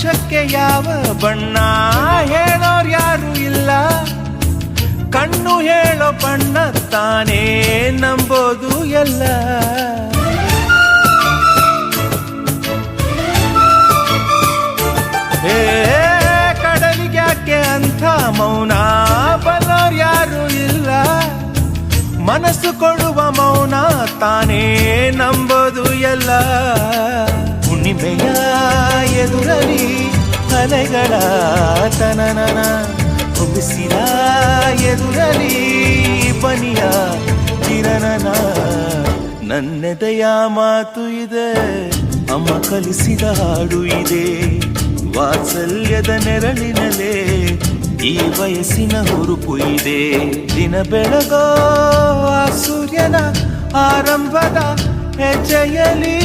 ಸಂತೋಷಕ್ಕೆ ಯಾವ ಬಣ್ಣ? ಹೇಳೋರ್ ಯಾರು ಇಲ್ಲ. ಕಣ್ಣು ಹೇಳೋ ಬಣ್ಣ ತಾನೇ ನಂಬೋದು ಎಲ್ಲ. ಏ ಕಡಲಿಗ್ಯಾಕೆ ಅಂಥ ಮೌನ? ಬಲ್ಲೋರ್ ಯಾರು ಇಲ್ಲ. ಮನಸ್ಸು ಕೊಡುವ ಮೌನ ತಾನೇ ನಂಬೋದು ಎಲ್ಲ. ಹುಣ್ಣಿಮೆಯ ಎದುರಲಿ ಅಲೆಗಳ ತನನನ ಹುಬಿಸಿದ ಎದುರಲಿ ಬನಿಯ ಕಿರಣನ. ನನ್ನೆದೆಯ ಮಾತು ಇದೆ, ಅಮ್ಮ ಕಲಿಸಿದ ಹಾಡು ಇದೆ. ವಾತ್ಸಲ್ಯದ ನೆರಳಿನಲೇ ಈ ವಯಸ್ಸಿನ ಹುರುಪು ಇದೆ. ದಿನ ಬೆಳಗೋ ಸೂರ್ಯನ ಆರಂಭದ ಹೆಜ್ಜೆಯಲಿ